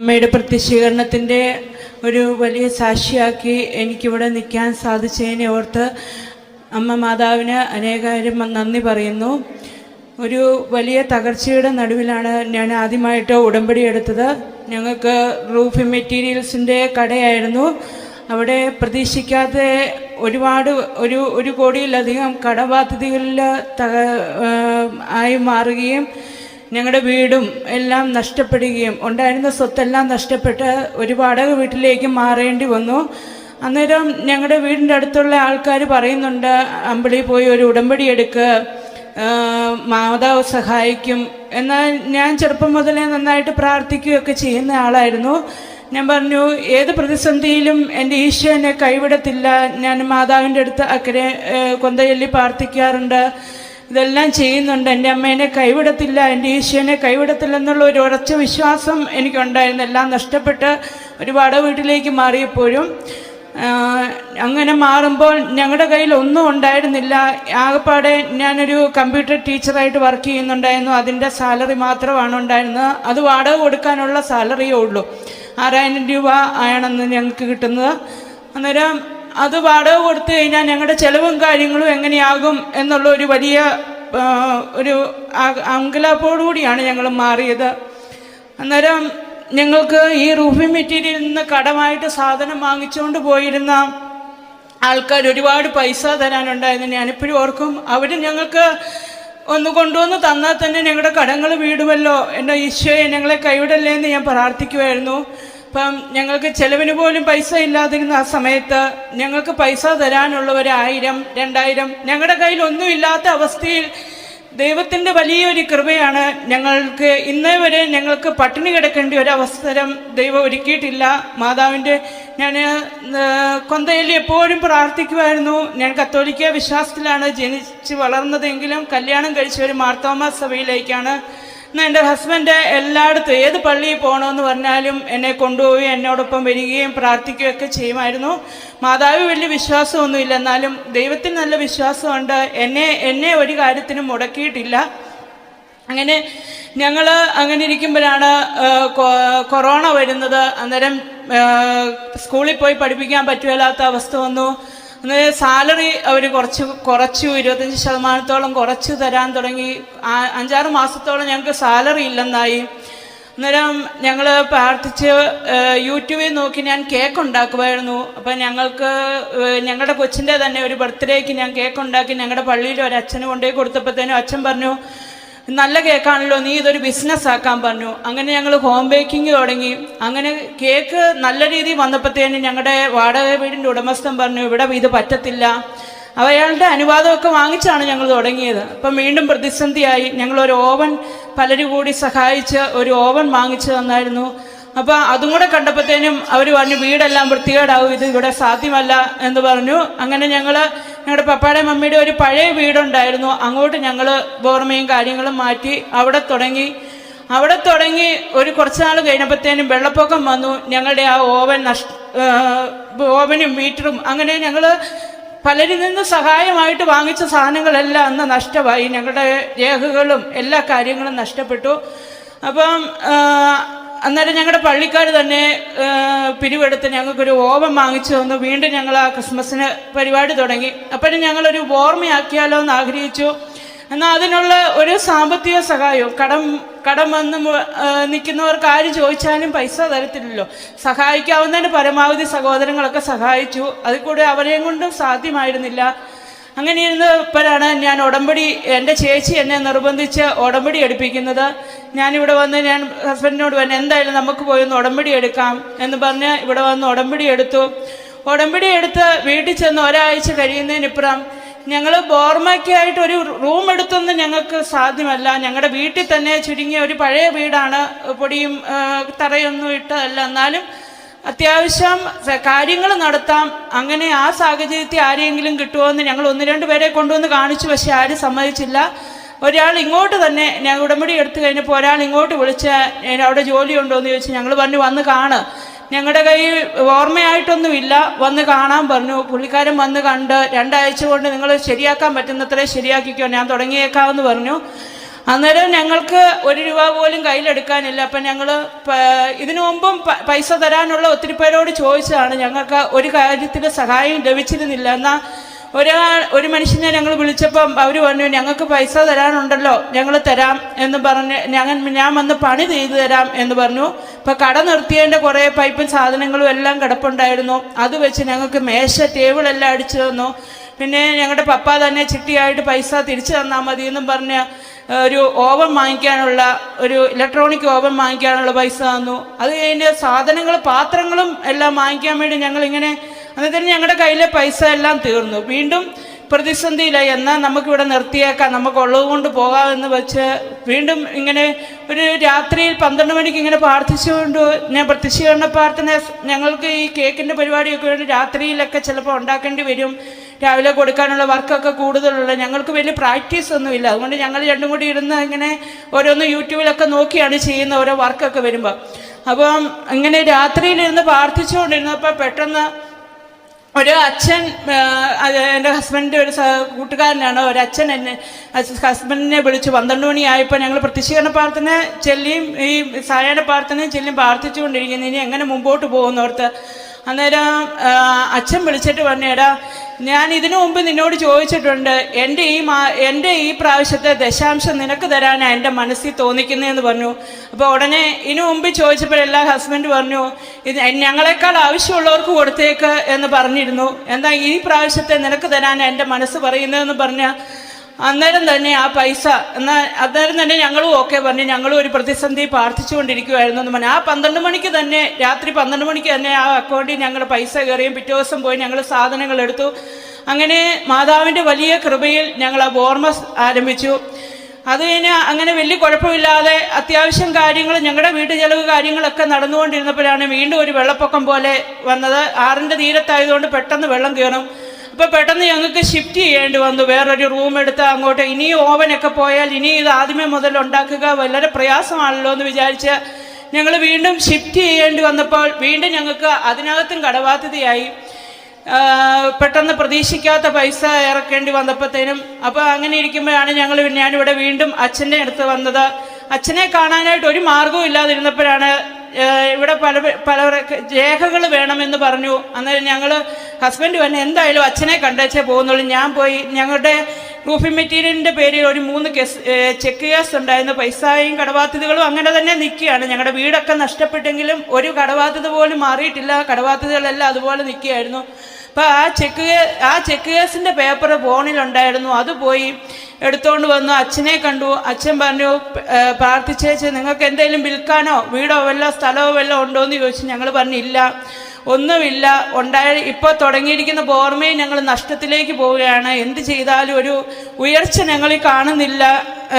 അമ്മയുടെ പ്രത്യക്ഷീകരണത്തിന്റെ ഒരു വലിയ സാക്ഷിയാക്കി എനിക്കിവിടെ നിൽക്കാൻ സാധിച്ചതിനെ ഓർത്ത് അമ്മ മാതാവിന് അനേകായിരം നന്ദി പറയുന്നു. ഒരു വലിയ തകർച്ചയുടെ നടുവിലാണ് ഞാൻ ആദ്യമായിട്ട് ഉടമ്പടി എടുത്തത്. ഞങ്ങൾക്ക് റൂഫ് മെറ്റീരിയൽസിന്റെ കടയായിരുന്നു. അവിടെ പ്രതീക്ഷിക്കാതെ ഒരുപാട് ഒരു ഒരു കോടിയിലധികം കടബാധ്യതകളിൽ തക ആയി മാറുകയും ഞങ്ങളുടെ വീടും എല്ലാം നഷ്ടപ്പെടുകയും ഉണ്ടായിരുന്ന സ്വത്തെല്ലാം നഷ്ടപ്പെട്ട് ഒരു വാടക വീട്ടിലേക്ക് മാറേണ്ടി വന്നു. അന്നേരം ഞങ്ങളുടെ വീടിന്റെ അടുത്തുള്ള ആൾക്കാർ പറയുന്നുണ്ട് അമ്പിളി പോയി ഒരു ഉടമ്പടി എടുക്കുക മാതാവ് സഹായിക്കും. എന്നാൽ ഞാൻ ചെറുപ്പം മുതലേ നന്നായിട്ട് പ്രാർത്ഥിക്കുകയൊക്കെ ചെയ്യുന്ന ആളായിരുന്നു. ഞാൻ പറഞ്ഞു ഏത് പ്രതിസന്ധിയിലും എന്റെ ഈശോ എന്നെ കൈവിടത്തില്ല. ഞാൻ മാതാവിന്റെ അടുത്ത് അക്കരെ കൊന്തയല്ലി പ്രാർത്ഥിക്കാറുണ്ട്. ഇതെല്ലാം ചെയ്യുന്നുണ്ട്. എന്റെ അമ്മേനെ കൈവിടത്തില്ല എന്റെ ഈശോനെ കൈവിടത്തില്ല എന്നുള്ള ഒരു ഉറച്ച വിശ്വാസം എനിക്കുണ്ടായിരുന്നു. എല്ലാം നഷ്ടപ്പെട്ട് ഒരു വീട്ടിലേക്ക് മാറിയപ്പോഴും അങ്ങനെ മാറുമ്പോൾ ഞങ്ങളുടെ കയ്യിൽ ഒന്നും ഉണ്ടായിരുന്നില്ല. ആകെപ്പാടെ ഞാനൊരു കമ്പ്യൂട്ടർ ടീച്ചറായിട്ട് വർക്ക് ചെയ്യുന്നുണ്ടായിരുന്നു. അതിന്റെ സാലറി മാത്രമാണ് ഉണ്ടായിരുന്നത്. അത് വാടക കൊടുക്കാനുള്ള സാലറിയേ ഉള്ളൂ. ആറായിരം രൂപ ആണെന്ന് ഞങ്ങൾക്ക് കിട്ടുന്നത്. അന്നേരം അത് വാടക കൊടുത്തു കഴിഞ്ഞാൽ ഞങ്ങളുടെ ചെലവും കാര്യങ്ങളും എങ്ങനെയാകും എന്നുള്ള ഒരു വലിയ ഒരു അങ്കലാപ്പോടുകൂടിയാണ് ഞങ്ങൾ മാറിയത്. അന്നേരം ഞങ്ങൾക്ക് ഈ റൂഫിംഗ് മെറ്റീരിയലിൽ നിന്ന് കടമായിട്ട് സാധനം വാങ്ങിച്ചുകൊണ്ട് പോയിരുന്ന ആൾക്കാർ ഒരുപാട് പൈസ തരാനുണ്ടായിരുന്നു. ഞാനിപ്പോഴും ഓർക്കും അവർ ഞങ്ങൾക്ക് ഒന്ന് കൊണ്ടുവന്ന് തന്നാൽ തന്നെ ഞങ്ങളുടെ കടങ്ങൾ വീടുമല്ലോ. എന്റെ ഈശോയെ ഞങ്ങളെ കൈവിടല്ലേ എന്ന് ഞാൻ പ്രാർത്ഥിക്കുമായിരുന്നു അപ്പം ഞങ്ങൾക്ക് ചെലവിന് പോലും പൈസ ഇല്ലാതിരുന്ന ആ സമയത്ത് ഞങ്ങൾക്ക് പൈസ തരാനുള്ളവർ ആയിരം രണ്ടായിരം ഞങ്ങളുടെ കയ്യിൽ ഒന്നുമില്ലാത്ത അവസ്ഥയിൽ ദൈവത്തിന്റെ വലിയൊരു കൃപയാണ് ഞങ്ങൾക്ക് ഇന്നേ വരെ ഞങ്ങൾക്ക് പട്ടിണി കിടക്കേണ്ട ഒരു അവസരം ദൈവം ഒരുക്കിയിട്ടില്ല. മാതാവിന്റെ ഞാൻ കൊന്തയിൽ എപ്പോഴും പ്രാർത്ഥിക്കുമായിരുന്നു. ഞാൻ കത്തോലിക്ക വിശ്വാസത്തിലാണ് ജനിച്ച് വളർന്നതെങ്കിലും കല്യാണം കഴിച്ച ഒരു മാർത്തോമ സഭയിലേക്കാണ് എന്നാൽ എന്റെ ഹസ്ബൻഡ് എല്ലായിടത്തും ഏത് പള്ളിയിൽ പോകണമെന്ന് പറഞ്ഞാലും എന്നെ കൊണ്ടുപോയി എന്നോടൊപ്പം വരികയും പ്രാർത്ഥിക്കുകയൊക്കെ ചെയ്യുമായിരുന്നു. മാതാവ് വലിയ വിശ്വാസമൊന്നുമില്ല. എന്നാലും ദൈവത്തിൽ നല്ല വിശ്വാസമുണ്ട്. എന്നെ എന്നെ ഒരു കാര്യത്തിനും മുടക്കിയിട്ടില്ല. അങ്ങനെ ഞങ്ങൾ അങ്ങനെ ഇരിക്കുമ്പോഴാണ് കൊറോണ വരുന്നത്. അന്നേരം സ്കൂളിൽ പോയി പഠിപ്പിക്കാൻ പറ്റുമല്ലാത്ത അവസ്ഥ വന്നു. സാലറി അവർ കുറച്ച് കുറച്ചു ഇരുപത്തഞ്ച് ശതമാനത്തോളം കുറച്ച് തരാൻ തുടങ്ങി. അഞ്ചാറ് മാസത്തോളം ഞങ്ങൾക്ക് സാലറി ഇല്ലെന്നായി. അന്നേരം ഞങ്ങൾ പ്രാർത്ഥിച്ച് യൂട്യൂബിൽ നോക്കി ഞാൻ കേക്ക് ഉണ്ടാക്കുമായിരുന്നു. അപ്പം ഞങ്ങൾക്ക് ഞങ്ങളുടെ കൊച്ചിന്റെ തന്നെ ഒരു ബർത്ത്ഡേക്ക് ഞാൻ കേക്ക് ഉണ്ടാക്കി ഞങ്ങളുടെ പള്ളിയിൽ ഒരു അച്ഛന് കൊണ്ടുപോയി കൊടുത്തപ്പോഴത്തേനും അച്ഛൻ പറഞ്ഞു നല്ല കേക്കാണല്ലോ നീ ഇതൊരു ബിസിനസ് ആക്കാൻ പറഞ്ഞു. അങ്ങനെ ഞങ്ങൾ ഹോം ബേക്കിംഗ് തുടങ്ങി. അങ്ങനെ കേക്ക് നല്ല രീതിയിൽ വന്നപ്പോഴത്തേന് ഞങ്ങളുടെ വാടക വീടിന്റെ ഉടമസ്ഥൻ പറഞ്ഞു ഇവിടെ ഇത് പറ്റത്തില്ല. അവയാളുടെ അനുവാദമൊക്കെ വാങ്ങിച്ചാണ് ഞങ്ങൾ തുടങ്ങിയത്. അപ്പം വീണ്ടും പ്രതിസന്ധിയായി. ഞങ്ങൾ ഒരു ഓവൻ പലരും കൂടി സഹായിച്ച് ഒരു ഓവൻ വാങ്ങിച്ചു തന്നായിരുന്നു. അപ്പോൾ അതും കൂടെ കണ്ടപ്പോഴത്തേനും അവർ പറഞ്ഞു വീടെല്ലാം വൃത്തികേടാവും ഇത് ഇവിടെ സാധ്യമല്ല എന്ന് പറഞ്ഞു. അങ്ങനെ ഞങ്ങൾ ഞങ്ങളുടെ പപ്പയുടെ മമ്മിയുടെ ഒരു പഴയ വീടുണ്ടായിരുന്നു. അങ്ങോട്ട് ഞങ്ങൾ ബോർമയും കാര്യങ്ങളും മാറ്റി അവിടെ തുടങ്ങി. അവിടെ തുടങ്ങി ഒരു കുറച്ച് നാൾ കഴിഞ്ഞപ്പോഴത്തേനും വെള്ളപ്പൊക്കം വന്നു. ഞങ്ങളുടെ ആ ഓവൻ നഷ് ഓവനും മീറ്ററും അങ്ങനെ ഞങ്ങൾ പലരിൽ നിന്ന് സഹായമായിട്ട് വാങ്ങിച്ച സാധനങ്ങളെല്ലാം അന്ന് നഷ്ടമായി. ഞങ്ങളുടെ രേഖകളും എല്ലാ കാര്യങ്ങളും നഷ്ടപ്പെട്ടു. അപ്പം അന്നേരം ഞങ്ങളുടെ പള്ളിക്കാർ തന്നെ പിരിവെടുത്ത് ഞങ്ങൾക്കൊരു ഓവൻ വാങ്ങിച്ചു തന്നു. വീണ്ടും ഞങ്ങൾ ആ ക്രിസ്മസിന് പരിപാടി തുടങ്ങി. അപ്പോഴും ഞങ്ങളൊരു ഓർമ്മയാക്കിയാലോ എന്ന് ആഗ്രഹിച്ചു. എന്നാൽ അതിനുള്ള ഒരു സാമ്പത്തിക സഹായവും കടം കടം വന്ന് നിൽക്കുന്നവർക്ക് ആര് ചോദിച്ചാലും പൈസ തരത്തില്ലല്ലോ. സഹായിക്കാവുന്നതിന് പരമാവധി സഹോദരങ്ങളൊക്കെ സഹായിച്ചു. അതിൽ കൂടെ അവരെയും കൊണ്ടും സാധ്യമായിരുന്നില്ല. അങ്ങനെ ഇരുന്നപ്പോഴാണ് ഞാൻ ഉടമ്പടി എന്റെ ചേച്ചി എന്നെ നിർബന്ധിച്ച് ഉടമ്പടി എടുപ്പിക്കുന്നത്. ഞാനിവിടെ വന്ന് ഞാൻ ഹസ്ബൻഡിനോട് പറഞ്ഞു എന്തായാലും നമുക്ക് പോയി ഒന്ന് ഉടമ്പടി എടുക്കാം എന്ന് പറഞ്ഞ് ഇവിടെ വന്ന് ഉടമ്പടി എടുത്തു. ഉടമ്പടി എടുത്ത് വീട്ടിൽ ചെന്ന് ഒരാഴ്ച കഴിയുന്നതിനിപ്പുറം ഞങ്ങൾ ബോർമയ്ക്കായിട്ട് ഒരു റൂം എടുത്തൊന്നും ഞങ്ങൾക്ക് സാധ്യമല്ല. ഞങ്ങളുടെ വീട്ടിൽ തന്നെ ചുരുങ്ങിയ ഒരു പഴയ വീടാണ്. പൊടിയും തറയൊന്നും ഇട്ടതല്ല. എന്നാലും അത്യാവശ്യം കാര്യങ്ങൾ നടത്താം. അങ്ങനെ ആ സാഹചര്യത്തിൽ ആരെയെങ്കിലും കിട്ടുമോ എന്ന് ഞങ്ങൾ ഒന്ന് രണ്ട് പേരെ കൊണ്ടുവന്ന് കാണിച്ചു. പക്ഷെ ആരും സമ്മതിച്ചില്ല. ഒരാൾ ഇങ്ങോട്ട് തന്നെ ഞാൻ ഉടമ്പടി എടുത്തു കഴിഞ്ഞപ്പോൾ ഒരാൾ ഇങ്ങോട്ട് വിളിച്ച് "ഏ, അവിടെ ജോലി ഉണ്ടോ എന്ന് ചോദിച്ചു ഞങ്ങൾ പറഞ്ഞു വന്ന് കാണ്. ഞങ്ങളുടെ കയ്യിൽ ഓർമ്മയായിട്ടൊന്നുമില്ല. വന്ന് കാണാൻ പറഞ്ഞു. പുള്ളിക്കാരൻ വന്ന് കണ്ട് രണ്ടാഴ്ച കൊണ്ട് നിങ്ങൾ ശരിയാക്കാൻ പറ്റുന്നത്രേ ശരിയാക്കിക്കോ. ഞാൻ തുടങ്ങിയേക്കാമെന്ന് പറഞ്ഞു. അന്നേരം ഞങ്ങൾക്ക് ഒരു രൂപ പോലും കയ്യിലെടുക്കാനില്ല. അപ്പം ഞങ്ങൾ ഇതിനു മുമ്പും പൈസ തരാനുള്ള ഒത്തിരി പേരോട് ചോദിച്ചതാണ്. ഞങ്ങൾക്ക് ഒരു കാര്യത്തിൽ സഹായം ലഭിച്ചിരുന്നില്ല. എന്നാൽ ഒരാൾ ഒരു മനുഷ്യനെ ഞങ്ങൾ വിളിച്ചപ്പം അവർ പറഞ്ഞു ഞങ്ങൾക്ക് പൈസ തരാനുണ്ടല്ലോ. ഞങ്ങൾ തരാം എന്ന് പറഞ്ഞ് ഞങ്ങൾ ഞാൻ വന്ന് പണി ചെയ്തു തരാം എന്ന് പറഞ്ഞു. ഇപ്പം കട നിർത്തിയതിന്റെ കുറേ പൈപ്പും സാധനങ്ങളും എല്ലാം കിടപ്പുണ്ടായിരുന്നു. അത് വെച്ച് ഞങ്ങൾക്ക് മേശ ടേബിളെല്ലാം അടിച്ചു തന്നു. പിന്നെ ഞങ്ങളുടെ പപ്പ തന്നെ ചിട്ടിയായിട്ട് പൈസ തിരിച്ചു തന്നാൽ മതി എന്നും പറഞ്ഞ് ഒരു ഓവൻ വാങ്ങിക്കാനുള്ള ഒരു ഇലക്ട്രോണിക് ഓവൻ വാങ്ങിക്കാനുള്ള പൈസ തന്നു. അത് കഴിഞ്ഞ് സാധനങ്ങൾ പാത്രങ്ങളും എല്ലാം വാങ്ങിക്കാൻ വേണ്ടി ഞങ്ങൾ ഇങ്ങനെ അന്നേരം ഞങ്ങളുടെ കയ്യിലെ പൈസ എല്ലാം തീർന്നു. വീണ്ടും പ്രതിസന്ധിയിലായി. എന്നാൽ നമുക്കിവിടെ നിർത്തിയേക്കാം. നമുക്ക് നമുക്കുള്ളത് കൊണ്ട് പോകാമെന്ന് വെച്ച് വീണ്ടും ഇങ്ങനെ ഒരു രാത്രിയിൽ പന്ത്രണ്ട് മണിക്ക് ഇങ്ങനെ പ്രാർത്ഥിച്ചുകൊണ്ട് ഞാൻ പ്രത്യക്ഷീകരണ പ്രാർത്ഥന ഞങ്ങൾക്ക് ഈ കേക്കിന്റെ പരിപാടിയൊക്കെ വേണ്ടി രാത്രിയിലൊക്കെ ചിലപ്പോൾ ഉണ്ടാക്കേണ്ടി വരും. രാവിലെ കൊടുക്കാനുള്ള വർക്കൊക്കെ കൂടുതലുള്ള ഞങ്ങൾക്ക് വലിയ പ്രാക്ടീസ് ഒന്നുമില്ല. അതുകൊണ്ട് ഞങ്ങൾ രണ്ടും കൂടി ഇരുന്ന് ഇങ്ങനെ ഓരോന്ന് യൂട്യൂബിലൊക്കെ നോക്കിയാണ് ചെയ്യുന്ന ഓരോ വർക്കൊക്കെ വരുമ്പോൾ അപ്പം ഇങ്ങനെ രാത്രിയിലിരുന്ന് പ്രാർത്ഥിച്ചുകൊണ്ടിരുന്നപ്പോൾ പെട്ടെന്ന് ഒരു അച്ഛൻ എന്റെ ഹസ്ബൻഡിന്റെ ഒരു കൂട്ടുകാരനാണ്. ഒരു അച്ഛൻ എന്നെ ഹസ്ബൻഡിനെ വിളിച്ചു. പന്ത്രണ്ട് മണിയായപ്പോൾ ഞങ്ങൾ പ്രത്യക്ഷീകരണ പ്രാർത്ഥന ചെല്ലിയും ഈ സായാഹ്ന പ്രാർത്ഥനയും ചെല്ലിയും പ്രാർത്ഥിച്ചുകൊണ്ടിരിക്കുന്നു. ഇനി എങ്ങനെ മുമ്പോട്ട് പോകുന്നോർത്ത് അന്നേരം അച്ഛൻ വിളിച്ചിട്ട് പറഞ്ഞേടാ ഞാൻ ഇതിനു മുമ്പ് നിന്നോട് ചോദിച്ചിട്ടുണ്ട് എന്റെ ഈ മാ എന്റെ ഈ പ്രാവശ്യത്തെ ദശാംശം നിനക്ക് തരാനാണ് എന്റെ മനസ്സിൽ തോന്നിക്കുന്നതെന്ന് പറഞ്ഞു. അപ്പോൾ ഉടനെ ഇതിനു മുമ്പ് ചോദിച്ചപ്പോഴെല്ലാം ഹസ്ബൻഡ് പറഞ്ഞു ഇത് ഞങ്ങളെക്കാൾ ആവശ്യമുള്ളവർക്ക് കൊടുത്തേക്ക് എന്ന് പറഞ്ഞിരുന്നു. എന്താ ഈ പ്രാവശ്യത്തെ നിനക്ക് തരാനാണ് എന്റെ മനസ്സ് പറയുന്നതെന്ന് പറഞ്ഞ? അന്നേരം തന്നെ ആ പൈസ എന്നാൽ അന്നേരം തന്നെ ഞങ്ങളും ഓക്കെ പറഞ്ഞു ഞങ്ങളും ഒരു പ്രതിസന്ധി പ്രാർത്ഥിച്ചുകൊണ്ടിരിക്കുമായിരുന്നു എന്ന് പറഞ്ഞു. ആ പന്ത്രണ്ട് മണിക്ക് തന്നെ രാത്രി പന്ത്രണ്ട് മണിക്ക് തന്നെ ആ അക്കൗണ്ടിൽ ഞങ്ങൾ പൈസ കയറിയും പിറ്റേ ദിവസം പോയി ഞങ്ങൾ സാധനങ്ങൾ എടുത്തു. അങ്ങനെ മാതാവിന്റെ വലിയ കൃപയിൽ ഞങ്ങൾ ആ ബോർമസ് ആരംഭിച്ചു. അത് കഴിഞ്ഞ് അങ്ങനെ വലിയ കുഴപ്പമില്ലാതെ അത്യാവശ്യം കാര്യങ്ങൾ ഞങ്ങളുടെ വീട്ടു ചെലവ് കാര്യങ്ങളൊക്കെ നടന്നുകൊണ്ടിരുന്നപ്പോഴാണ് വീണ്ടും ഒരു വെള്ളപ്പൊക്കം പോലെ വന്നത്. ആറിന്റെ തീരത്തായതുകൊണ്ട് പെട്ടെന്ന് വെള്ളം കയറും. അപ്പോൾ പെട്ടെന്ന് ഞങ്ങൾക്ക് ഷിഫ്റ്റ് ചെയ്യേണ്ടി വന്നു. വേറൊരു റൂം എടുത്ത് അങ്ങോട്ട് ഇനിയും ഓവനൊക്കെ പോയാൽ ഇനി ഇത് ആദ്യമേ മുതൽ ഉണ്ടാക്കുക. വളരെ പ്രയാസമാണല്ലോ എന്ന് വിചാരിച്ച് ഞങ്ങൾ വീണ്ടും ഷിഫ്റ്റ് ചെയ്യേണ്ടി വന്നപ്പോൾ വീണ്ടും ഞങ്ങൾക്ക് അതിനകത്തും കടബാധ്യതയായി. പെട്ടെന്ന് പ്രതീക്ഷിക്കാത്ത പൈസ ഇറക്കേണ്ടി വന്നപ്പോഴത്തേനും അപ്പോൾ അങ്ങനെ ഇരിക്കുമ്പോഴാണ് ഞങ്ങൾ ഞാനിവിടെ വീണ്ടും അച്ഛന്റെ അടുത്ത് വന്നത്. അച്ഛനെ കാണാനായിട്ട് ഒരു മാർഗവും ഇല്ലാതിരുന്നപ്പോഴാണ് ഇവിടെ പല പല രേഖകൾ വേണമെന്ന് പറഞ്ഞു. അന്നേരം ഞങ്ങൾ ഹസ്ബൻഡ് തന്നെ എന്തായാലും അച്ഛനെ കണ്ടേച്ചേ പോകുന്നുള്ളൂ. ഞാൻ പോയി ഞങ്ങളുടെ റൂഫിംഗ് മെറ്റീരിയലിന്റെ പേരിൽ ഒരു മൂന്ന് കേസ് ചെക്ക് കേസ് ഉണ്ടായിരുന്നു പൈസയും കടബാധ്യതകളും അങ്ങനെ തന്നെ നിൽക്കുകയാണ്. ഞങ്ങളുടെ വീടൊക്കെ നഷ്ടപ്പെട്ടെങ്കിലും ഒരു കടബാധ്യത പോലും മാറിയിട്ടില്ല. കടബാധ്യതകളെല്ലാം അതുപോലെ നിൽക്കുകയായിരുന്നു. അപ്പോൾ ആ ചെക്ക് ആ ചെക്ക് കേസിന്റെ പേപ്പർ ഫോണിലുണ്ടായിരുന്നു. അത് പോയി എടുത്തുകൊണ്ട് വന്നു. അച്ഛനെ കണ്ടു. അച്ഛൻ പറഞ്ഞു "ഏ, പ്രാർത്ഥിച്ചേച്ച് നിങ്ങൾക്ക് എന്തെങ്കിലും വിൽക്കാനോ? വീടോ വല്ല സ്ഥലമോ വല്ല ഉണ്ടോ എന്ന് ചോദിച്ചു ഞങ്ങൾ പറഞ്ഞില്ല ഒന്നുമില്ല. ഉണ്ടായ ഇപ്പോൾ തുടങ്ങിയിരിക്കുന്ന ബോർമയും ഞങ്ങൾ നഷ്ടത്തിലേക്ക് പോവുകയാണ്. എന്ത് ചെയ്താലും ഒരു ഉയർച്ച ഞങ്ങളിൽ കാണുന്നില്ല.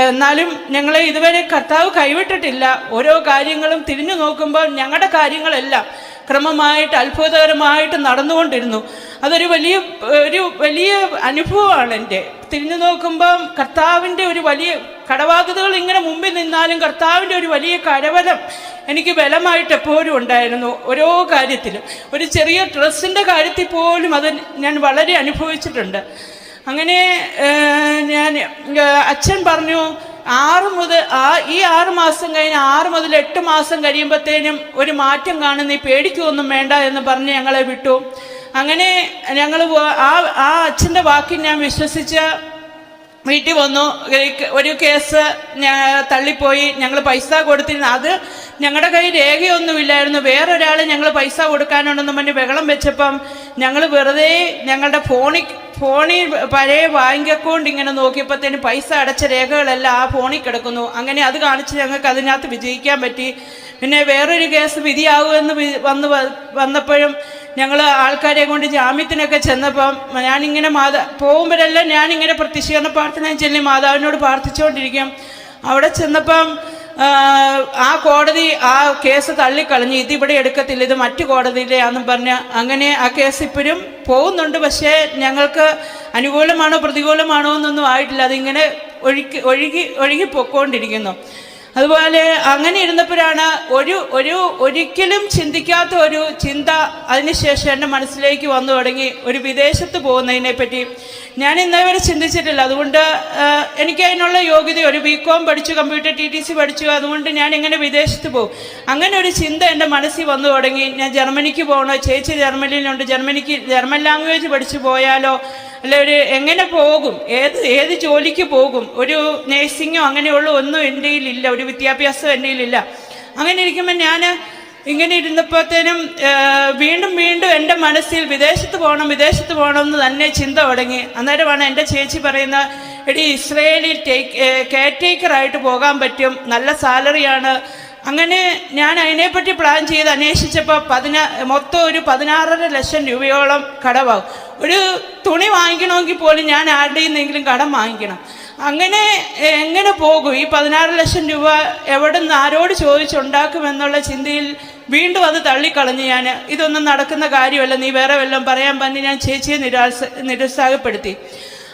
എന്നാലും ഞങ്ങളെ ഇതുവരെ കർത്താവ് കൈവിട്ടിട്ടില്ല. ഓരോ കാര്യങ്ങളും തിരിഞ്ഞു നോക്കുമ്പോൾ ഞങ്ങളുടെ കാര്യങ്ങളെല്ലാം ക്രമമായിട്ട് അത്ഭുതകരമായിട്ട് നടന്നുകൊണ്ടിരുന്നു. അതൊരു വലിയ ഒരു വലിയ അനുഭവമാണ് എന്റെ. തിരിഞ്ഞു നോക്കുമ്പം കർത്താവിന്റെ ഒരു വലിയ കടവാകുതകൾ ഇങ്ങനെ മുമ്പിൽ നിന്നാലും കർത്താവിന്റെ ഒരു വലിയ കരവലം എനിക്ക് ബലമായിട്ട് എപ്പോഴും ഉണ്ടായിരുന്നു ഓരോ കാര്യത്തിലും. ഒരു ചെറിയ ഡ്രസ്സിന്റെ കാര്യത്തിൽ പോലും അത് ഞാൻ വളരെ അനുഭവിച്ചിട്ടുണ്ട്. അങ്ങനെ ഞാൻ അച്ഛൻ പറഞ്ഞു ആറ് മുതൽ ആ ഈ ആറ് മാസം കഴിഞ്ഞ് ആറ് മുതൽ എട്ട് മാസം കഴിയുമ്പോഴത്തേനും ഒരു മാറ്റം കാണും. നീ പേടിക്കൊന്നും വേണ്ട എന്ന് പറഞ്ഞ് ഞങ്ങളെ വിട്ടു. അങ്ങനെ ഞങ്ങൾ ആ ആ അച്ഛന്റെ വാക്കിൽ ഞാൻ വിശ്വസിച്ച് വീട്ടിൽ വന്നു. ഒരു- കേസ് തള്ളിപ്പോയി. ഞങ്ങൾ പൈസ കൊടുത്തിരുന്നു. അത് ഞങ്ങളുടെ കയ്യിൽ രേഖയൊന്നുമില്ലായിരുന്നു. വേറൊരാൾ ഞങ്ങൾ പൈസ കൊടുക്കാനുണ്ടെന്ന് പറഞ്ഞ് ബഹളം വെച്ചപ്പം ഞങ്ങൾ വെറുതെ ഞങ്ങളുടെ ഫോണിൽ ഫോണിൽ പഴയ ബാങ്ക് അക്കൗണ്ട് ഇങ്ങനെ നോക്കിയപ്പോഴത്തേന് പൈസ അടച്ച രേഖകളെല്ലാം ആ ഫോണിൽ കിടക്കുന്നു. അങ്ങനെ അത് കാണിച്ച് ഞങ്ങൾക്ക് അതിനകത്ത് വിജയിക്കാൻ പറ്റി. പിന്നെ വേറൊരു കേസ് വിധിയാകുമെന്ന് വന്ന് വന്നപ്പോഴും ഞങ്ങൾ ആൾക്കാരെ കൊണ്ട് ജാമ്യത്തിനൊക്കെ ചെന്നപ്പം ഞാനിങ്ങനെ മാതാ പോകുമ്പോഴെല്ലാം ഞാനിങ്ങനെ പ്രതിഷേധ പ്രാർത്ഥന ചെല്ലി മാതാവിനോട് പ്രാർത്ഥിച്ചുകൊണ്ടിരിക്കും. അവിടെ ചെന്നപ്പം ആ, കോടതി ആ കേസ് തള്ളിക്കളഞ്ഞു ഇത് ഇവിടെ എടുക്കത്തില്ല ഇത് മറ്റു കോടതിയിലെയാണെന്നും പറഞ്ഞ് അങ്ങനെ ആ കേസ് ഇപ്പോഴും പോകുന്നുണ്ട്. പക്ഷേ ഞങ്ങൾക്ക് അനുകൂലമാണോ പ്രതികൂലമാണോ എന്നൊന്നും ആയിട്ടില്ല. അതിങ്ങനെ ഒഴുക്കി ഒഴുകി ഒഴുകി പൊക്കോണ്ടിരിക്കുന്നു. അതുപോലെ അങ്ങനെ ഇരുന്നപ്പോഴാണ് ഒരു ഒരു ഒരിക്കലും ചിന്തിക്കാത്ത ഒരു ചിന്ത അതിനുശേഷം എന്റെ മനസ്സിലേക്ക് വന്നു തുടങ്ങി. ഒരു വിദേശത്ത് പോകുന്നതിനെ പറ്റി ഞാൻ ഇന്നേ വരെ ചിന്തിച്ചിട്ടില്ല. അതുകൊണ്ട് എനിക്ക് അതിനുള്ള യോഗ്യത ഒരു ബി കോം പഠിച്ചു കമ്പ്യൂട്ടർ ടി ടി സി പഠിച്ചു അതുകൊണ്ട് ഞാൻ എങ്ങനെ വിദേശത്ത് പോകും. അങ്ങനെ ഒരു ചിന്ത എന്റെ മനസ്സിൽ വന്നു തുടങ്ങി. ഞാൻ ജർമ്മനിക്ക് പോകണോ? ചേച്ചി ജർമ്മനിയിലുണ്ട്. ജർമ്മനിക്ക് ജർമ്മൻ ലാംഗ്വേജ് പഠിച്ചു പോയാലോ? അല്ല ഒരു എങ്ങനെ പോകും? ഏത് ഏത് ജോലിക്ക് പോകും? ഒരു നേഴ്സിങ്ങോ അങ്ങനെയുള്ള ഒന്നും എന്റെ ഇല്ല. ഒരു വിദ്യാഭ്യാസം എന്റെ കയ്യിലില്ല അങ്ങനെ ഇരിക്കുമ്പോൾ ഞാൻ ഇങ്ങനെ ഇരുന്നപ്പോഴത്തേനും വീണ്ടും വീണ്ടും എന്റെ മനസ്സിൽ വിദേശത്ത് പോകണം വിദേശത്ത് പോകണം എന്ന് തന്നെ ചിന്ത തുടങ്ങി. അന്നേരമാണ് എന്റെ ചേച്ചി പറയുന്ന എടി ഇസ്രയേലിൽ ടേക്ക് കെയർ ടേക്കറായിട്ട് പോകാൻ പറ്റും നല്ല സാലറിയാണ്. അങ്ങനെ ഞാൻ അതിനെപ്പറ്റി പ്ലാൻ ചെയ്ത് അന്വേഷിച്ചപ്പോൾ പതിനാ മൊത്തം ഒരു പതിനാറര ലക്ഷം രൂപയോളം കടവാകും ഒരു തുണി വാങ്ങിക്കണമെങ്കിൽ പോലും ഞാൻ ആരുടെ നിന്നെങ്കിലും കടം വാങ്ങിക്കണം. അങ്ങനെ എങ്ങനെ പോകും? ഈ പതിനാറ് ലക്ഷം രൂപ എവിടെ നിന്ന് ആരോട് ചോദിച്ചുണ്ടാക്കുമെന്നുള്ള ചിന്തയിൽ വീണ്ടും അത് തള്ളിക്കളഞ്ഞ് ഞാൻ ഇതൊന്നും നടക്കുന്ന കാര്യമല്ല നീ വേറെ വല്ലതും പറയാൻ പറഞ്ഞ് ഞാൻ ചേച്ചിയെ നിരാസ നിരുത്സാഹപ്പെടുത്തി.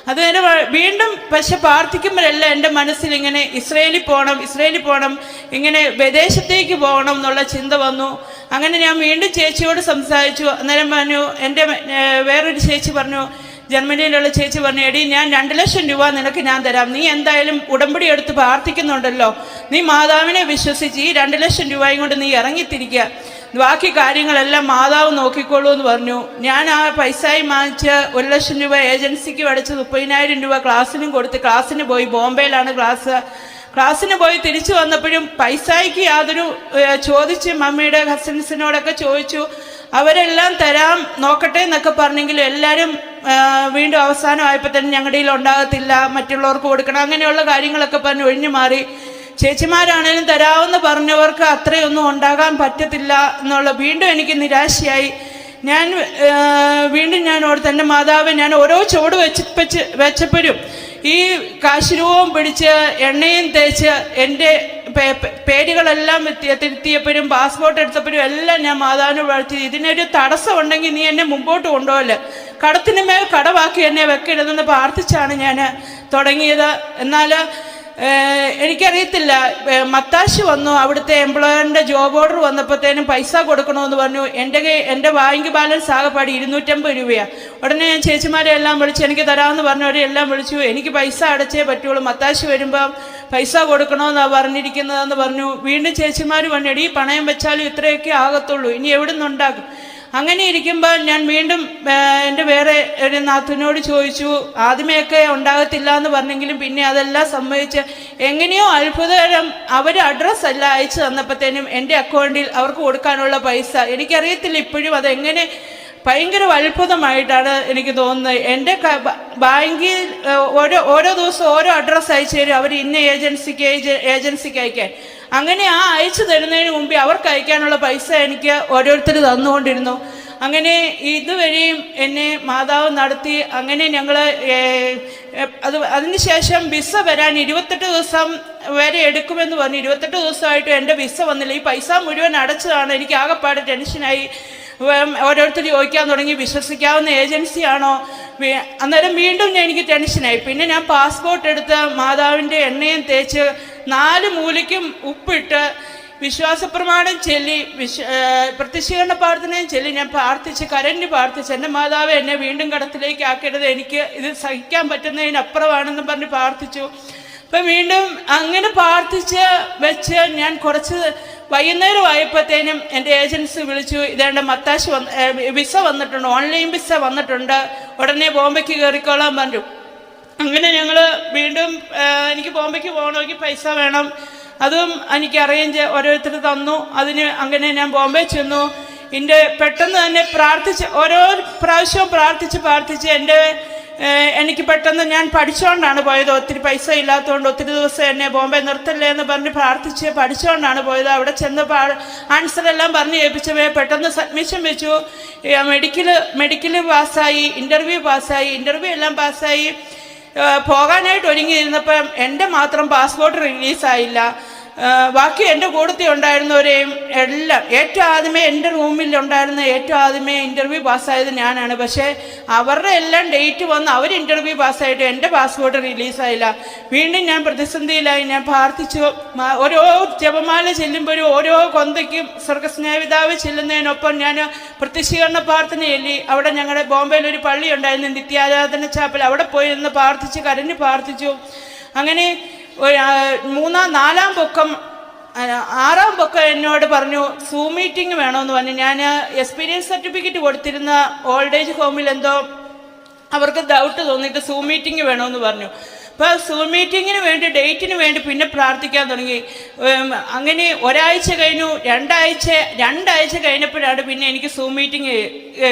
അത് തന്നെ വീണ്ടും പക്ഷെ പ്രാർത്ഥിക്കുമ്പോഴല്ല എന്റെ മനസ്സിൽ ഇങ്ങനെ ഇസ്രയേലിൽ പോകണം ഇസ്രയേലിൽ പോകണം ഇങ്ങനെ വിദേശത്തേക്ക് പോകണം എന്നുള്ള ചിന്ത വന്നു. അങ്ങനെ ഞാൻ വീണ്ടും ചേച്ചിയോട് സംസാരിച്ചു. അന്നേരം പറഞ്ഞു എന്റെ വേറൊരു ചേച്ചി പറഞ്ഞു ജർമ്മനിയിലുള്ള ചേച്ചി പറഞ്ഞു എടി ഞാൻ രണ്ട് ലക്ഷം രൂപ നിനക്ക് ഞാൻ തരാം. നീ എന്തായാലും ഉടമ്പടി എടുത്ത് പ്രാർത്ഥിക്കുന്നുണ്ടല്ലോ. നീ മാതാവിനെ വിശ്വസിച്ച് ഈ രണ്ട് ലക്ഷം രൂപയും കൊണ്ട് നീ ഇറങ്ങിത്തിരിക്കുക. ബാക്കി കാര്യങ്ങളെല്ലാം മാതാവ് നോക്കിക്കോളൂ എന്ന് പറഞ്ഞു. ഞാൻ ആ പൈസയും വാങ്ങിച്ച് ഒരു ലക്ഷം രൂപ ഏജൻസിക്ക് അടച്ച് മുപ്പതിനായിരം രൂപ ക്ലാസ്സിനും കൊടുത്ത് ക്ലാസ്സിന് പോയി ബോംബെയിലാണ് ക്ലാസ്. ക്ലാസ്സിന് പോയി തിരിച്ചു വന്നപ്പോഴും പൈസയ്ക്ക് യാതൊരു ചോദിച്ച് മമ്മിയുടെ കസിൻസിനോടൊക്കെ ചോദിച്ചു അവരെല്ലാം തരാം നോക്കട്ടെ എന്നൊക്കെ പറഞ്ഞെങ്കിലും എല്ലാവരും വീണ്ടും അവസാനമായപ്പോൾ തന്നെ ഞങ്ങളുടെ കയ്യിൽ ഉണ്ടാകത്തില്ല മറ്റുള്ളവർക്ക് കൊടുക്കണം അങ്ങനെയുള്ള കാര്യങ്ങളൊക്കെ പറഞ്ഞ് ഒഴിഞ്ഞു മാറി. ചേച്ചിമാരാണേലും തരാമെന്ന് പറഞ്ഞവർക്ക് അത്രയൊന്നും ഉണ്ടാകാൻ പറ്റത്തില്ല എന്നുള്ള വീണ്ടും എനിക്ക് നിരാശയായി. ഞാൻ വീണ്ടും ഞാൻ ഓർത്ത് എന്റെ മാതാവ് ഞാൻ ഓരോ ചുവട് വെച്ച് വെച്ച് വെച്ചപ്പോഴും ഈ കാശുരൂപവും പിടിച്ച് എണ്ണയും തേച്ച് എന്റെ പേരുകളെല്ലാം തിരുത്തിയപ്പോഴും പാസ്പോർട്ട് എടുത്തപ്പോഴും എല്ലാം ഞാൻ മാതാവിനെ വളർത്തി. ഇതിനൊരു തടസ്സം ഉണ്ടെങ്കിൽ നീ എന്നെ മുമ്പോട്ട് കൊണ്ടുപോകല്ലേ? കടത്തിന് മേൽ കടവാക്കി എന്നെ വെക്കരുതെന്ന് പ്രാർത്ഥിച്ചാണ് ഞാൻ തുടങ്ങിയത്. എന്നാൽ എനിക്കറിയത്തില്ല മത്താശി വന്നു അവിടുത്തെ എംപ്ലോയറിന്റെ ജോബ് ഓർഡർ വന്നപ്പോഴത്തേനും പൈസ കൊടുക്കണമെന്ന് പറഞ്ഞു. എന്റെ എന്റെ ബാങ്ക് ബാലൻസ് ആകെപ്പാടി ഇരുന്നൂറ്റമ്പത് രൂപയാണ് ഉടനെ ഞാൻ ചേച്ചിമാരെ എല്ലാം വിളിച്ചു എനിക്ക് തരാമെന്ന് പറഞ്ഞവരെ എല്ലാം വിളിച്ചു. എനിക്ക് പൈസ അടച്ചേ പറ്റുള്ളൂ. മത്താശി വരുമ്പോൾ പൈസ കൊടുക്കണമെന്നാണ് പറഞ്ഞിരിക്കുന്നതെന്ന് പറഞ്ഞു. വീണ്ടും ചേച്ചിമാർ പറഞ്ഞു പണയം വെച്ചാലും ഇത്രയൊക്കെ ആകത്തുള്ളൂ. ഇനി എവിടെ നിന്നുണ്ടാക്കും അങ്ങനെ ഇരിക്കുമ്പോൾ ഞാൻ വീണ്ടും എന്റെ വേറെ ഒരു നാഥനോട് ചോദിച്ചു ആദ്യമേയൊക്കെ ഉണ്ടാകത്തില്ല എന്ന് പറഞ്ഞെങ്കിലും പിന്നെ അതെല്ലാം സംഭവിച്ച് എങ്ങനെയോ അത്ഭുതകരം അവർ അഡ്രസ്സ് എല്ലാം അയച്ചു തന്നപ്പോഴത്തേനും എന്റെ അക്കൗണ്ടിൽ അവർക്ക് കൊടുക്കാനുള്ള പൈസ. എനിക്കറിയത്തില്ല ഇപ്പോഴും അതെങ്ങനെ ഭയങ്കര അത്ഭുതമായിട്ടാണ് എനിക്ക് തോന്നുന്നത്. എന്റെ ബാങ്കിൽ ഓരോ ഓരോ ദിവസവും ഓരോ അഡ്രസ്സ് അയച്ചു തരും. അവർ ഇന്ന ഏജൻസിക്ക് ഏജ- ഏജൻസിക്ക് അയക്കാൻ. അങ്ങനെ ആ അയച്ചു തരുന്നതിന് മുമ്പേ അവർക്ക് അയക്കാനുള്ള പൈസ എനിക്ക് ഓരോരുത്തർ തന്നുകൊണ്ടിരുന്നു. അങ്ങനെ ഇതുവരെയും എന്നെ മാതാവ് നടത്തി. അങ്ങനെ ഞങ്ങൾ അത് അതിനുശേഷം വിസ വരാൻ ഇരുപത്തെട്ട് ദിവസം വരെ എടുക്കുമെന്ന് പറഞ്ഞു. ഇരുപത്തെട്ട് ദിവസമായിട്ട് എന്റെ വിസ വന്നില്ല. ഈ പൈസ മുഴുവൻ അടച്ചതാണ്. എനിക്ക് ആകെപ്പാട് ടെൻഷനായി. ഓരോരുത്തർ ചോദിക്കാൻ തുടങ്ങി. വിശ്വസിക്കാവുന്ന ഏജൻസിയാണോ അന്നേരം വീണ്ടും ഞാൻ എനിക്ക് ടെൻഷനായി പിന്നെ ഞാൻ പാസ്പോർട്ട് എടുത്ത് മാതാവിന്റെ എണ്ണയും തേച്ച് നാല് മൂലയ്ക്കും ഉപ്പിട്ട് വിശ്വാസപ്രമാണം ചൊല്ലി വിശ്വ പ്രത്യക്ഷീകരണ പ്രാർത്ഥനയും ചൊല്ലി. ഞാൻ പ്രാർത്ഥിച്ച് കരഞ്ഞ് പ്രാർത്ഥിച്ച് എന്റെ മാതാവ് എന്നെ വീണ്ടും കടത്തിലേക്ക് ആക്കരുത്. എനിക്ക് ഇത് സഹിക്കാൻ പറ്റുന്നതിനപ്പുറമാണെന്ന് പറഞ്ഞ് പ്രാർത്ഥിച്ചു. അപ്പം വീണ്ടും അങ്ങനെ പ്രാർത്ഥിച്ച് വെച്ച് ഞാൻ കുറച്ച് വൈകുന്നേരം ആയപ്പോഴത്തേനും എന്റെ ഏജൻസി വിളിച്ചു ഇതേണ്ട മത്താശ് വന്ന് വിസ വന്നിട്ടുണ്ട് ഓൺലൈൻ വിസ വന്നിട്ടുണ്ട് ഉടനെ ബോംബെക്ക് കയറിക്കോളാൻ പറഞ്ഞു. അങ്ങനെ ഞങ്ങൾ വീണ്ടും എനിക്ക് ബോംബെക്ക് പോകണമെങ്കിൽ പൈസ വേണം. അതും എനിക്ക് അറേഞ്ച് ഓരോരുത്തർ തന്നു. അതിന് അങ്ങനെ ഞാൻ ബോംബെ ചെന്നു. എന്റെ പെട്ടെന്ന് തന്നെ പ്രാർത്ഥിച്ച് ഓരോ പ്രാവശ്യവും പ്രാർത്ഥിച്ച് പ്രാർത്ഥിച്ച് എന്റെ എനിക്ക് പെട്ടെന്ന് ഞാൻ പഠിച്ചുകൊണ്ടാണ് പോയത്. ഒത്തിരി പൈസ ഇല്ലാത്തതുകൊണ്ട് ഒത്തിരി ദിവസം എന്നെ ബോംബെ നിർത്തല്ലേ എന്ന് പറഞ്ഞ് പ്രാർത്ഥിച്ച് പഠിച്ചുകൊണ്ടാണ് പോയത്. അവിടെ ചെന്ന് ആൻസർ എല്ലാം പറഞ്ഞ് ഏൽപ്പിച്ചവേ പെട്ടെന്ന് സബ്മിഷൻ വെച്ചു. മെഡിക്കൽ മെഡിക്കൽ പാസ്സായി ഇന്റർവ്യൂ പാസ്സായി ഇന്റർവ്യൂ എല്ലാം പാസ്സായി. പോകാനായിട്ട് ഒരുങ്ങിയിരുന്നപ്പം എന്റെ മാത്രം പാസ്പോർട്ട് റിലീസായില്ല ബാക്കി എന്റെ കൂട്ടത്തിൽ ഉണ്ടായിരുന്നവരെയും എല്ലാം ഏറ്റവും ആദ്യമേ എന്റെ റൂമിൽ ഉണ്ടായിരുന്ന ഏറ്റവും ആദ്യമേ ഇന്റർവ്യൂ പാസ്സായത് ഞാനാണ്. പക്ഷേ അവരുടെ എല്ലാം ഡേറ്റ് വന്ന് അവർ ഇന്റർവ്യൂ പാസ്സായിട്ട് എന്റെ പാസ്പോർട്ട് റിലീസായില്ല വീണ്ടും ഞാൻ പ്രതിസന്ധിയിലായി. ഞാൻ പ്രാർത്ഥിച്ചു. ഓരോ ജപമാല ചെല്ലുമ്പോഴും ഓരോ കൊന്തയ്ക്കും സ്വർഗസ്നേഹിതാവ് ചെല്ലുന്നതിനൊപ്പം ഞാൻ പ്രത്യക്ഷീകരണ പ്രാർത്ഥന ചൊല്ലി. അവിടെ ഞങ്ങളുടെ ബോംബെയിൽ ഒരു പള്ളി ഉണ്ടായിരുന്നു നിത്യാരാധന ചാപ്പൽ അവിടെ പോയി നിന്ന് പ്രാർത്ഥിച്ച് കരഞ്ഞ് പ്രാർത്ഥിച്ചു. അങ്ങനെ മൂന്നാം നാലാം പൊക്കം ആറാം പൊക്കം എന്നോട് പറഞ്ഞു സൂം മീറ്റിംഗ് വേണമെന്ന് പറഞ്ഞു. ഞാൻ എക്സ്പീരിയൻസ് സർട്ടിഫിക്കറ്റ് കൊടുത്തിരുന്ന ഓൾഡ് ഏജ് ഹോമിൽ എന്തോ അവർക്ക് ഡൗട്ട് തോന്നിയിട്ട് സൂം മീറ്റിംഗ് വേണമെന്ന് പറഞ്ഞു. അപ്പോൾ സൂം മീറ്റിങ്ങിന് വേണ്ടി ഡേറ്റിന് വേണ്ടി പിന്നെ പ്രാർത്ഥിക്കാൻ തുടങ്ങി. അങ്ങനെ ഒരാഴ്ച കഴിഞ്ഞു. രണ്ടാഴ്ച രണ്ടാഴ്ച കഴിഞ്ഞപ്പോഴാണ് പിന്നെ എനിക്ക് സൂം മീറ്റിംഗ്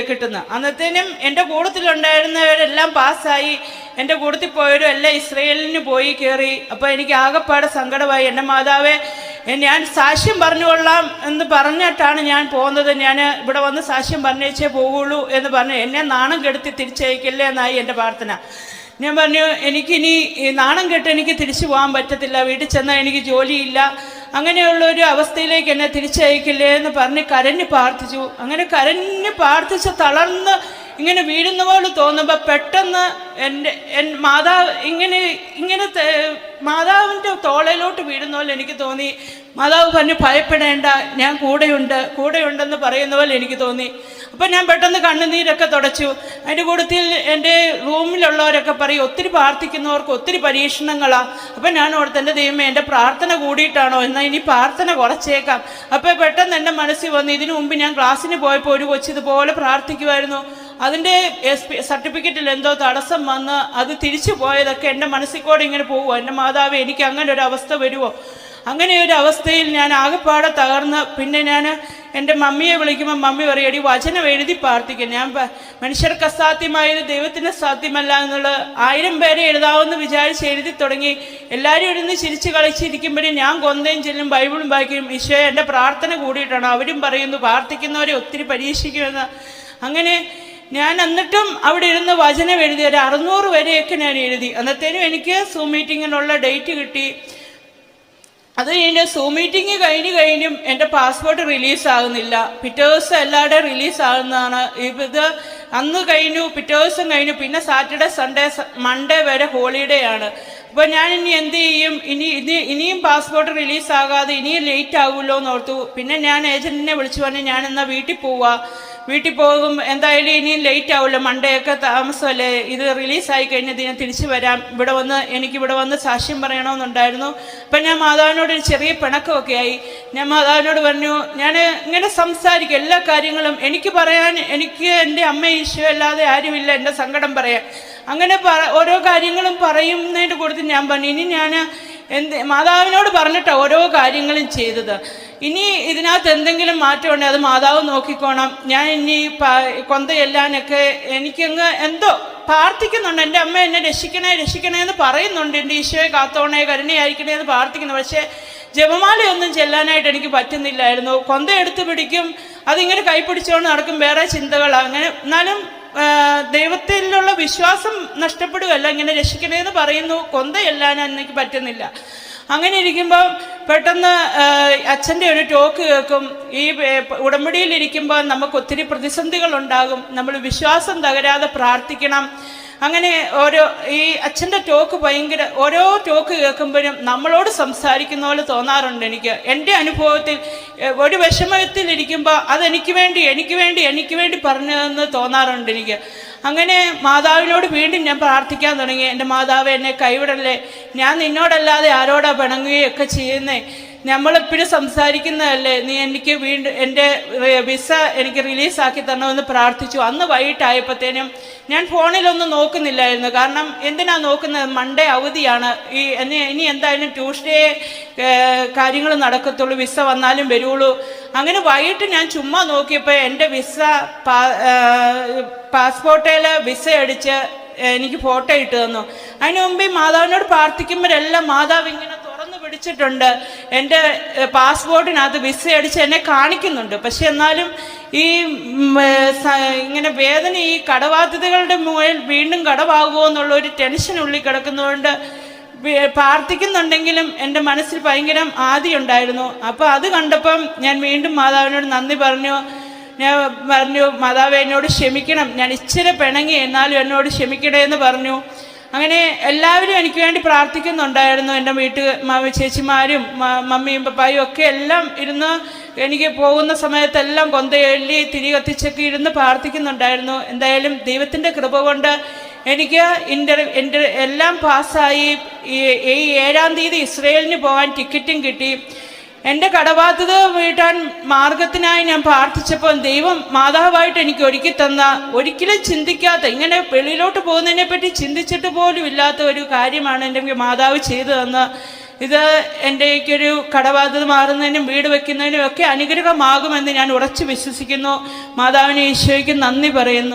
കിട്ടുന്നത്. അന്നത്തേനും എന്റെ കൂട്ടത്തിലുണ്ടായിരുന്നവരെല്ലാം പാസ്സായി. എന്റെ കൂട്ടത്തിൽ പോയവരും എല്ലാം ഇസ്രയേലിന് പോയി കയറി. അപ്പോൾ എനിക്ക് ആകെപ്പാടെ സങ്കടമായി. എന്റെ മാതാവേ ഞാൻ സാക്ഷ്യം പറഞ്ഞുകൊള്ളാം എന്ന് പറഞ്ഞിട്ടാണ് ഞാൻ പോകുന്നത്. ഞാൻ ഇവിടെ വന്ന് സാക്ഷ്യം പറഞ്ഞേച്ചേ പോവുള്ളൂ എന്ന് പറഞ്ഞ് എന്നെ നാണം കെടുത്തി തിരിച്ചയക്കല്ലേ എന്നായി എന്റെ പ്രാർത്ഥന. ഞാൻ പറഞ്ഞു എനിക്കിനി നാണം കെട്ട് എനിക്ക് തിരിച്ചു പോകാൻ പറ്റത്തില്ല. വീട്ടിൽ ചെന്നാൽ എനിക്ക് ജോലിയില്ല. അങ്ങനെയുള്ള ഒരു അവസ്ഥയിലേക്ക് എന്നെ തിരിച്ചയക്കില്ലേ? എന്ന് പറഞ്ഞ് കരഞ്ഞ് പ്രാർത്ഥിച്ചു. അങ്ങനെ കരഞ്ഞ് പ്രാർത്ഥിച്ച് തളർന്ന് ഇങ്ങനെ വീഴുന്ന പോലെ തോന്നുമ്പോൾ പെട്ടെന്ന് എന്റെ എൻ മാതാവ് ഇങ്ങനെ ഇങ്ങനെ മാതാവിന്റെ തോളയിലോട്ട് വീഴുന്ന പോലെ എനിക്ക് തോന്നി. മാതാവ് പറഞ്ഞു ഭയപ്പെടേണ്ട ഞാൻ കൂടെയുണ്ട് കൂടെയുണ്ടെന്ന് പറയുന്ന പോലെ എനിക്ക് തോന്നി. അപ്പം ഞാൻ പെട്ടെന്ന് കണ്ണുനീരൊക്കെ തുടച്ചു. അതിന്റെ കൂട്ടത്തിൽ എന്റെ റൂമിലുള്ളവരൊക്കെ പറയും ഒത്തിരി പ്രാർത്ഥിക്കുന്നവർക്ക് ഒത്തിരി പരീക്ഷണങ്ങളാണ് അപ്പം ഞാൻ ഓർത്ത് എന്റെ ദൈവമേ എന്റെ പ്രാർത്ഥന കൂടിയിട്ടാണോ? എന്നാൽ ഇനി പ്രാർത്ഥന കുറച്ചേക്കാം. അപ്പോൾ പെട്ടെന്ന് എന്റെ മനസ്സിൽ വന്നു. ഇതിനു മുമ്പ് ഞാൻ ക്ലാസ്സിന് പോയപ്പോൾ ഒരു കൊച്ചു ഇതുപോലെ പ്രാർത്ഥിക്കുമായിരുന്നു അതിന്റെ സർട്ടിഫിക്കറ്റിൽ എന്തോ തടസ്സം വന്ന് അത് തിരിച്ചു പോയതൊക്കെ എന്റെ മനസ്സിൽ കൂടെ ഇങ്ങനെ പോകുമോ എന്റെ മാതാവ് എനിക്ക് അങ്ങനെ ഒരു അവസ്ഥ വരുമോ അങ്ങനെ ഒരു അവസ്ഥയിൽ ഞാൻ ആകെപ്പാടെ തകർന്ന് പിന്നെ ഞാൻ എന്റെ മമ്മിയെ വിളിക്കുമ്പോൾ മമ്മി പറയും എടി വചനം എഴുതി പ്രാർത്ഥിക്കും. ഞാൻ മനുഷ്യർക്ക് അസാധ്യമായത് ദൈവത്തിന് സാധ്യമല്ല എന്നുള്ളത് ആയിരം പേരെ എഴുതാമെന്ന് വിചാരിച്ച് എഴുതി തുടങ്ങി. എല്ലാവരും ഇരുന്ന് ചിരിച്ച് കളിച്ചിരിക്കുമ്പോഴേ ഞാൻ കൊന്തയും ചെല്ലും ബൈബിളും വായിക്കും. ഈശോ എന്റെ പ്രാർത്ഥന കൂടിയിട്ടാണ്. അവരും പറയുന്നു പ്രാർത്ഥിക്കുന്നവരെ ഒത്തിരി പരീക്ഷിക്കുമെന്ന്. അങ്ങനെ ഞാൻ എന്നിട്ടും അവിടെ ഇരുന്ന് വചനം എഴുതി ഒരു അറുന്നൂറ് വരെയൊക്കെ ഞാൻ എഴുതി. അന്നത്തേനും എനിക്ക് സൂം മീറ്റിങ്ങിനുള്ള ഡേറ്റ് കിട്ടി. അത് കഴിഞ്ഞ് സൂം മീറ്റിംഗ് കഴിഞ്ഞ് കഴിഞ്ഞും എന്റെ പാസ്പോർട്ട് റിലീസ് ആകുന്നില്ല. പിറ്റേ ദിവസം എല്ലാവരുടെയും റിലീസ് ആകുന്നതാണ്. ഇത് അന്ന് കഴിഞ്ഞു പിറ്റേ ദിവസം കഴിഞ്ഞു. പിന്നെ സാറ്റർഡേ സൺഡേ മൺഡേ വരെ ഹോളിഡേ ആണ്. അപ്പോൾ ഞാൻ ഇനി എന്ത് ചെയ്യും? ഇനി ഇനി ഇനിയും പാസ്പോർട്ട് റിലീസ് ആകാതെ ഇനിയും ലേറ്റ് ആകുമല്ലോ എന്ന് ഓർത്തു. പിന്നെ ഞാൻ ഏജന്റിനെ വിളിച്ചു പറഞ്ഞു ഞാൻ എന്നാൽ വീട്ടിൽ പോവാ? വീട്ടിൽ പോകും. എന്തായാലും ഇനിയും ലേറ്റ് ആവില്ല മൺഡേ ഒക്കെ താമസമല്ലേ? ഇത് റിലീസായി കഴിഞ്ഞത് ഞാൻ തിരിച്ചു വരാം. ഇവിടെ വന്ന് എനിക്ക് ഇവിടെ വന്ന് സാക്ഷ്യം പറയണമെന്നുണ്ടായിരുന്നു. അപ്പം ഞാൻ മാതാവിനോട് ഒരു ചെറിയ പിണക്കമൊക്കെ ആയി ഞാൻ മാതാവിനോട് പറഞ്ഞു ഞാൻ ഇങ്ങനെ സംസാരിക്കും. എല്ലാ കാര്യങ്ങളും എനിക്ക് പറയാൻ എനിക്ക് എന്റെ അമ്മ ഈശോ അല്ലാതെ ആരുമില്ല. എന്റെ സങ്കടം പറയാൻ. അങ്ങനെ പറ ഓരോ കാര്യങ്ങളും പറയുന്നതിന്റെ കൂടുതൽ ഞാൻ പറഞ്ഞു ഇനി ഞാൻ എന്ത് മാതാവിനോട് പറഞ്ഞിട്ടാണ് ഓരോ കാര്യങ്ങളും ചെയ്തത്. ഇനി ഇതിനകത്ത് എന്തെങ്കിലും മാറ്റമുണ്ടെങ്കിൽ അത് മാതാവ് നോക്കിക്കോണം. ഞാൻ ഇനി കൊന്തയെല്ലാനൊക്കെ എനിക്കങ്ങ് എന്തോ പ്രാർത്ഥിക്കുന്നുണ്ട്. എന്റെ അമ്മ എന്നെ രക്ഷിക്കണേ രക്ഷിക്കണേ എന്ന് പറയുന്നുണ്ട്. എന്റെ ഈശോയെ കാത്തോണേ കരുണയായിരിക്കണേ എന്ന് പ്രാർത്ഥിക്കുന്നു. പക്ഷേ ജപമാലയൊന്നും ചെല്ലാനായിട്ട് എനിക്ക് പറ്റുന്നില്ലായിരുന്നു. കൊന്ത എടുത്തു പിടിക്കും. അതിങ്ങനെ കൈപ്പിടിച്ചുകൊണ്ട് നടക്കും. വേറെ ചിന്തകളാണ് അങ്ങനെ എന്നാലും ദൈവത്തിലുള്ള വിശ്വാസം നഷ്ടപ്പെടുകയല്ല ഇങ്ങനെ രക്ഷിക്കണേന്ന് പറയുന്നു. കൊന്തയല്ലാൻ എനിക്ക് പറ്റുന്നില്ല. അങ്ങനെ ഇരിക്കുമ്പോൾ പെട്ടെന്ന് അച്ഛന്റെ ഒരു ടോക്ക് കേൾക്കും. ഈ ഉടമ്പടിയിൽ ഇരിക്കുമ്പോൾ നമുക്ക് ഒത്തിരി പ്രതിസന്ധികൾ ഉണ്ടാകും നമ്മൾ വിശ്വാസം തകരാതെ പ്രാർത്ഥിക്കണം. അങ്ങനെ ഓരോ ഈ അച്ഛന്റെ ടോക്ക് ഭയങ്കര ഓരോ ടോക്ക് കേൾക്കുമ്പോഴും നമ്മളോട് സംസാരിക്കുന്ന പോലെ തോന്നാറുണ്ട് എനിക്ക്. എന്റെ അനുഭവത്തിൽ ഒരു വിഷമത്തിലിരിക്കുമ്പോൾ അതെനിക്ക് വേണ്ടി എനിക്ക് വേണ്ടി എനിക്ക് വേണ്ടി പറഞ്ഞതെന്ന് തോന്നാറുണ്ട് എനിക്ക്. അങ്ങനെ മാതാവിനോട് വീണ്ടും ഞാൻ പ്രാർത്ഥിക്കാൻ തുടങ്ങി. എന്റെ മാതാവ് എന്നെ കൈവിടല്ലേ? ഞാൻ നിന്നോടല്ലാതെ ആരോടാ പിണങ്ങുകയൊക്കെ ചെയ്യുന്നേ? നമ്മളെപ്പോഴും സംസാരിക്കുന്നതല്ലേ? നീ എനിക്ക് വീണ്ടും എന്റെ വിസ എനിക്ക് റിലീസാക്കി തരണമെന്ന് പ്രാർത്ഥിച്ചു. അന്ന് വൈകിട്ടായപ്പോഴത്തേനും ഞാൻ ഫോണിലൊന്നും നോക്കുന്നില്ലായിരുന്നു. കാരണം എന്തിനാ നോക്കുന്നത്? മൺഡേ അവധിയാണ്. ഈ എന്നെ ഇനി എന്തായാലും ട്യൂസ്ഡേ കാര്യങ്ങൾ നടക്കത്തുള്ളൂ. വിസ വന്നാലും വരുള്ളൂ. അങ്ങനെ വൈകിട്ട് ഞാൻ ചുമ്മാ നോക്കിയപ്പോൾ എന്റെ വിസ പാസ്പോർട്ടിൽ വിസ അടിച്ച് എനിക്ക് ഫോട്ടോ ഇട്ട് തന്നു. അതിനു മുമ്പ് ഈ മാതാവിനോട് പ്രാർത്ഥിക്കുമ്പോഴെല്ലാം മാതാവ് ഇങ്ങനെ പിടിച്ചിട്ടുണ്ട് എന്റെ പാസ്പോർട്ടിനകത്ത് വിസ അടിച്ച് എന്നെ കാണിക്കുന്നുണ്ട്. പക്ഷെ എന്നാലും ഈ ഇങ്ങനെ വേദന ഈ കടബാധ്യതകളുടെ മുകളിൽ വീണ്ടും കടവാകുമോ എന്നുള്ള ഒരു ടെൻഷൻ ഉള്ളിൽ കിടക്കുന്നതുകൊണ്ട് പ്രാർത്ഥിക്കുന്നുണ്ടെങ്കിലും എന്റെ മനസ്സിൽ ഭയങ്കര ആദി ഉണ്ടായിരുന്നു. അപ്പോൾ അത് കണ്ടപ്പം ഞാൻ വീണ്ടും മാതാവിനോട് നന്ദി പറഞ്ഞു. ഞാൻ പറഞ്ഞു മാതാവ് എന്നോട് ക്ഷമിക്കണം. ഞാൻ ഇച്ചിരി പിണങ്ങി എന്നാലും എന്നോട് ക്ഷമിക്കണേ എന്ന് പറഞ്ഞു. അങ്ങനെ എല്ലാവരും എനിക്ക് വേണ്ടി പ്രാർത്ഥിക്കുന്നുണ്ടായിരുന്നു. എന്റെ വീട്ടിൽ ചേച്ചിമാരും മമ്മിയും പപ്പായും ഒക്കെ എല്ലാം ഇരുന്ന് എനിക്ക് പോകുന്ന സമയത്തെല്ലാം കൊന്തയെള്ളി തിരി കത്തിച്ചൊക്കെ ഇരുന്ന് പ്രാർത്ഥിക്കുന്നുണ്ടായിരുന്നു. എന്തായാലും ദൈവത്തിന്റെ കൃപ കൊണ്ട് എനിക്ക് ഇന്റർ എന്റെ എല്ലാം പാസ്സായി. ഈ ഏഴാം തീയതി ഇസ്രയേലിന് പോകാൻ ടിക്കറ്റും കിട്ടി. എന്റെ കടബാധ്യത വീട്ടാൻ മാർഗത്തിനായി ഞാൻ പ്രാർത്ഥിച്ചപ്പോൾ ദൈവം മാതാവായിട്ട് എനിക്ക് ഒരുക്കി തന്ന ഒരിക്കലും ചിന്തിക്കാത്ത ഇങ്ങനെ വെളിയിലോട്ട് പോകുന്നതിനെ പറ്റി ചിന്തിച്ചിട്ട് പോലും ഇല്ലാത്ത ഒരു കാര്യമാണ് എന്റെ മാതാവ് ചെയ്തു തന്ന. ഇത് ഒരു കടബാധ്യത മാറുന്നതിനും വീട് വെക്കുന്നതിനും ഒക്കെ അനുഗ്രഹമാകുമെന്ന് ഞാൻ ഉറച്ചു വിശ്വസിക്കുന്നു. മാതാവിനെ ഈശോയ്ക്ക് നന്ദി പറയുന്നു.